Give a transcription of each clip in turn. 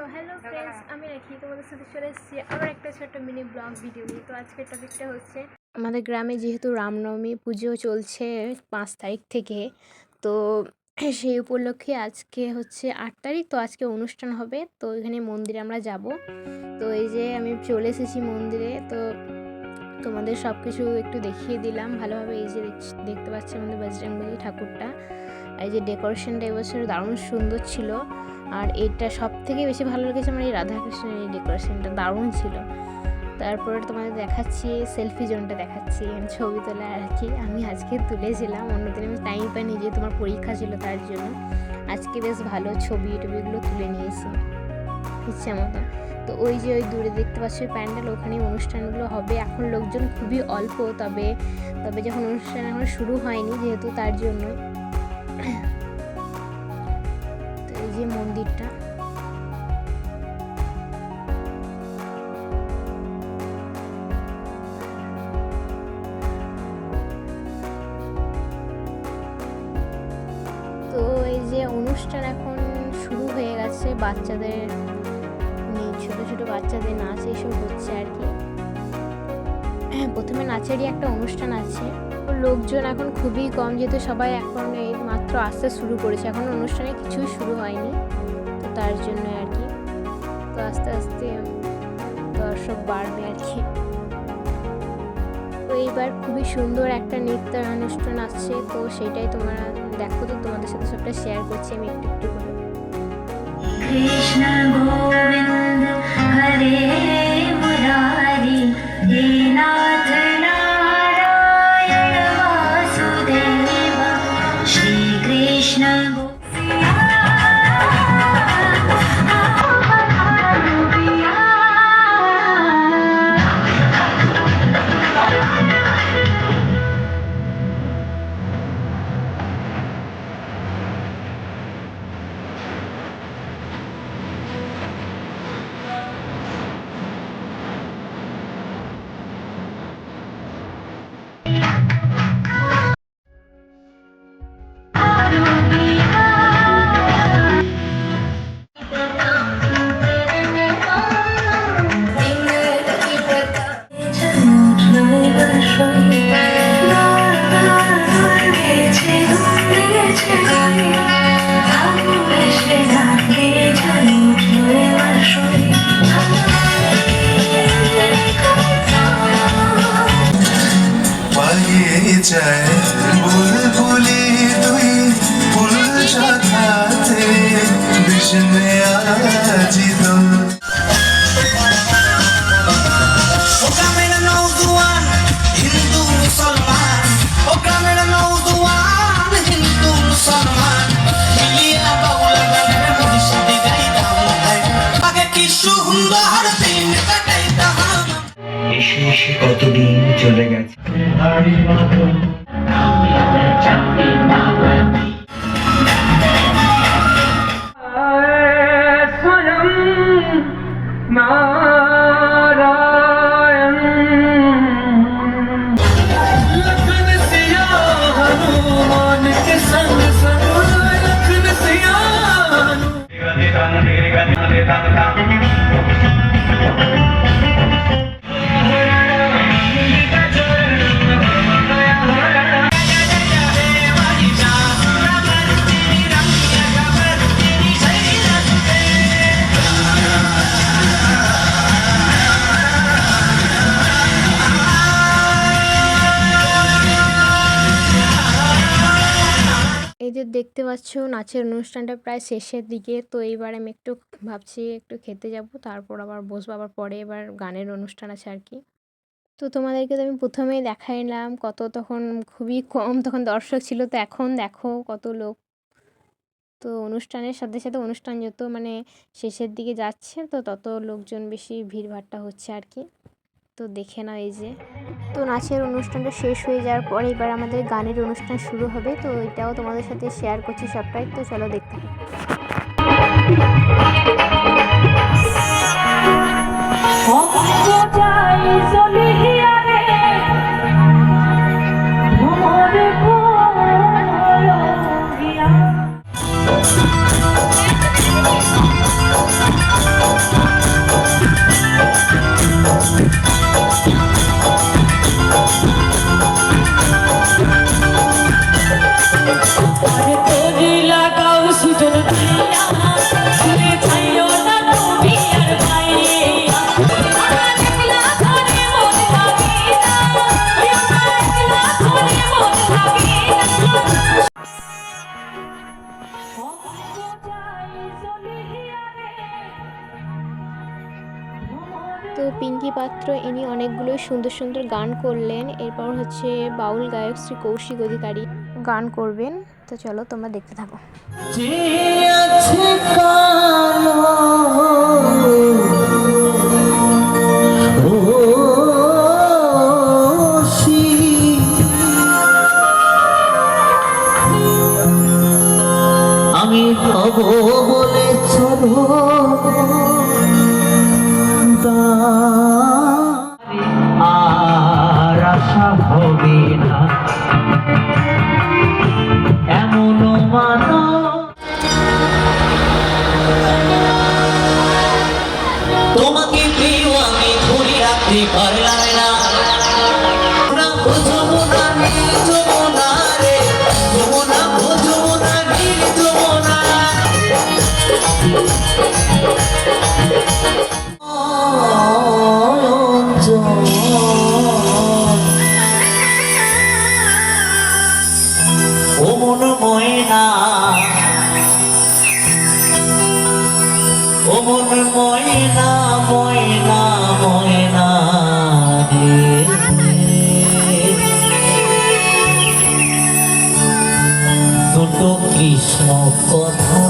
So hello friends আমি রাখি তোমাদের সাথে চলে এসেছি আবার একটা ছোট্ট মিনি ব্লগ ভিডিও নিয়ে। তো আজকের টপিকটা হচ্ছে, আমাদের গ্রামে যেহেতু রামনবমী পুজো চলছে পাঁচ তারিখ থেকে, তো সেই উপলক্ষে আজকে হচ্ছে আট তারিখ, তো আজকে অনুষ্ঠান হবে। তো এখানে মন্দিরে আমরা যাব। তো এই যে আমি চলে এসেছি মন্দিরে, তো তোমাদের সব কিছু একটু দেখিয়ে দিলাম। ভালোভাবে এই যে দেখতে পাচ্ছি আমাদের বজরংবলী ঠাকুরটা। এই যে ডেকোরেশনটা এবছর দারুণ সুন্দর ছিল। আর এটা সব থেকে বেশি ভালো লেগেছে আমার এই রাধাকৃষ্ণের এই ডেকোরেশনটা দারুণ ছিল। তারপরে তোমাদের দেখাচ্ছি সেলফি জোনটা দেখাচ্ছি ছবি তোলা আর কি। আমি আজকে তুলেছিলাম, অন্যদিন আমি টাইম পাইনি যে তোমার পরীক্ষা ছিল তার জন্য। আজকে বেশ ভালো ছবি, টবিগুলো তুলে নিয়েছি, ইচ্ছা মতো। তো ওই যে ওই দূরে দেখতে পাচ্ছ প্যান্ডেল ওখানে অনুষ্ঠানগুলো হবে। এখন লোকজন খুবই অল্প, তবে তবে যখন অনুষ্ঠান এখন শুরু হয়নি, যেহেতু তার জন্য অনুষ্ঠান এখন শুরু হয়ে গেছে। বাচ্চাদের ছোটো ছোট বাচ্চাদের নাচ এসব হচ্ছে আর কি। হ্যাঁ, প্রথমে নাচেরই একটা অনুষ্ঠান আছে। লোকজন এখন খুবই কম যেহেতু সবাই এখন এই মাত্র আসতে শুরু করেছে। এখন অনুষ্ঠানে কিছুই শুরু হয়নি তো তার জন্য আর কি। তো আস্তে আস্তে দর্শক বাড়বে আর কি। তো এইবার খুবই সুন্দর একটা নৃত্য অনুষ্ঠান আসছে তো সেটাই তোমরা দেখো তো তোমাদের সাথে সবটা শেয়ার করছি আমি একটু একটু করে। কৃষ্ণ গোবিন্দ হরে পাচ্ছ? নাচের অনুষ্ঠানটা প্রায় শেষের দিকে। তো এইবার আমি একটু ভাবছি একটু খেতে যাব, তারপর আবার বসবো। আবার পরে এবার গানের অনুষ্ঠান আছে আর কি। তো তোমাদেরকে তো আমি প্রথমেই দেখাইলাম, কত তখন খুবই কম, তখন দর্শক ছিল। তো এখন দেখো কত লোক। তো অনুষ্ঠানের সাথে সাথে অনুষ্ঠান যত মানে শেষের দিকে যাচ্ছে, তো তত লোকজন বেশি ভিড়ভাট্টা হচ্ছে আর কি। তো দেখে নাও এই যে। তো নাচের অনুষ্ঠানটা শেষ হয়ে যাওয়ার পর এবার আমাদের গানের অনুষ্ঠান শুরু হবে। তো এটাও তোমাদের সাথে শেয়ার করছি সবটাই। তো চলো দেখতে পাত্র ইনি অনেকগুলোই সুন্দর সুন্দর গান করলেন। এরপর হচ্ছে বাউল গায়ক শ্রী কৌশিক অধিকারী। গান করবেন। তো চলো তোমরা দেখতে থাকো। না। কৃষ্ণ কথা।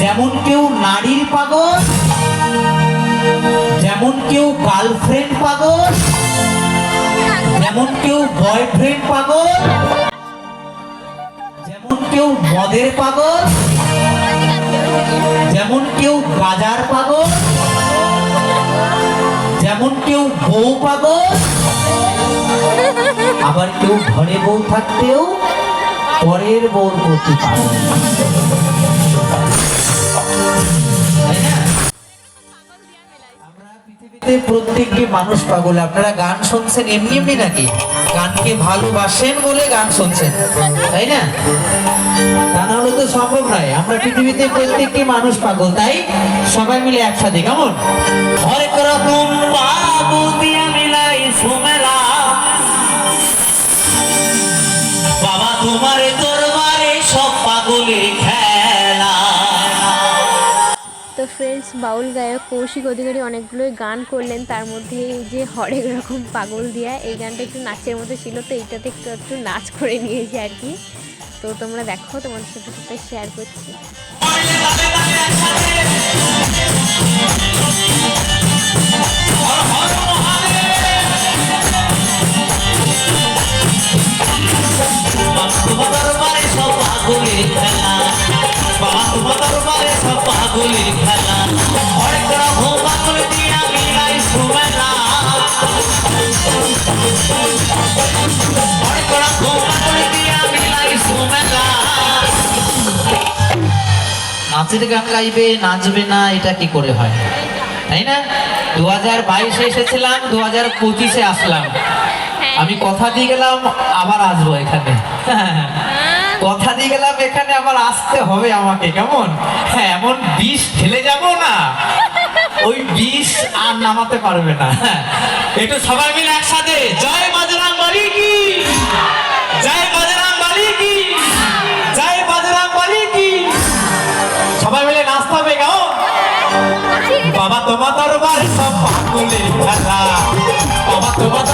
যেমন কেউ নারীর পাগল, যেমন কেউ গার্লফ্রেন্ড পাগল, যেমন কেউ বয়ফ্রেন্ড পাগল, যেমন কেউ মদের পাগল, যেমন কেউ গাজার পাগল, যেমন কেউ বউ পাগল আবার কেউ ঘরে বউ থাকতেও পরের বউর? আমরা পৃথিবীতে প্রত্যেকটি মানুষ পাগল। আপনারা গান শুনছেন এমনি এমনি নাকি? গানকে ভালোবাসেন বলে গান শুনছেন, তাই না? তা না হলে তো সম্ভব নয়। আমরা পৃথিবীতে প্রত্যেকটি মানুষ পাগল, তাই? সবাই মিলে একসাথে, কেমন? হরেক রকম পাগল দিয়া মিলাই সুমেলা। তোমার দরবারে সব পাগলের খেলা। তো ফ্রেন্ডস বাউল গায়ক কৌশিক অধিকারী অনেকগুলোই গান করলেন। তার মধ্যে এই যে হরেক রকম পাগল দিয়া এই গানটা একটু নাচের মতো ছিল তো এইটাতে একটু একটু নাচ করে নিয়েছি আর কি। তো তোমরা দেখো তোমাদের সাথে সাথে শেয়ার করছি। পাগলের খেলা। দরবারে সব পাগলের খেলা। হরেক রকম পাগল দিয়া মিলাই সুমেলা। হরেক রকম পাগল দিয়া মিলাই সুমেলা। নাচের গান গাইবে নাচবে না এটা কি করে হয়? তাই না? দু হাজার বাইশে এসেছিলাম দু হাজার পঁচিশে আসলাম। আমি কথা দিয়ে গেলাম আবার আসব এখানে। কথা দিয়ে গেলাম, এখানে আবার আসতে হবে আমাকে, কেমন? হ্যাঁ এমন বিষ ঠেলে যাব না। ওই বিষ আর নামাতে পারবে না। একটু সবাই মিলে একসাথে, জয় বাজরাং বালি কি? জয় বাজরাং বালি কি? জয় বাজরাং বালি কি? সবাই মিলে নাচতে হবে, কেমন? বাবা তোমার দরবারে সব পাগলের খেলা বাবা তোমার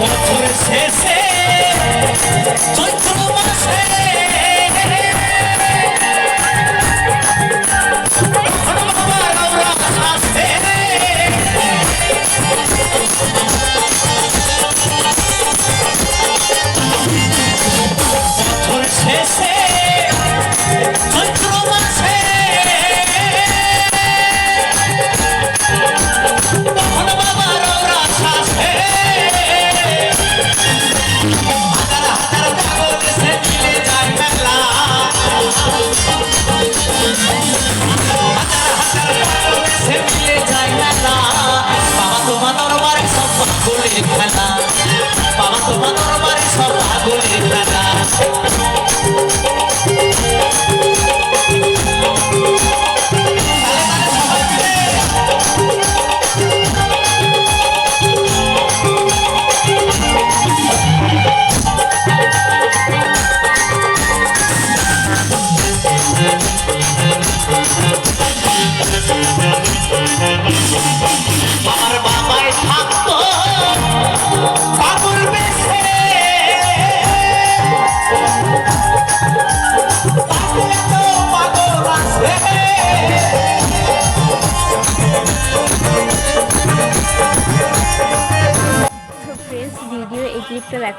বছর শেষে।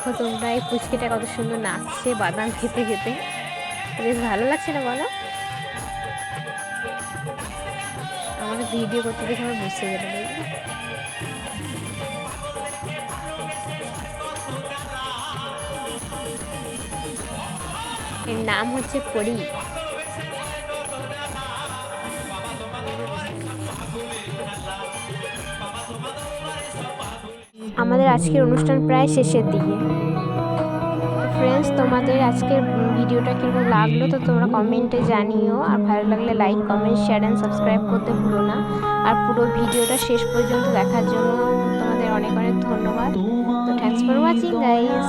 দেখো তোমরা এই পুচকিটা কত সুন্দর নাচছে, বাদাম খেতে খেতে। বেশ ভালো লাগছে না বলো? আমাকে ভিডিও করতে দেখে আমার বুঝতে গেলে এর নাম হচ্ছে পরি। আমাদের আজকের অনুষ্ঠান প্রায় শেষের দিকে। ফ্রেন্ডস তোমাদের আজকের ভিডিওটা কীরকম লাগল তো তোমরা কমেন্টে জানিও। আর ভালো লাগলে like comment share and subscribe করতে ভুলো না। আর পুরো ভিডিওটা শেষ পর্যন্ত দেখার জন্য তোমাদের অনেক অনেক ধন্যবাদ। তো থ্যাংকস ফর ওয়াচিং গাইস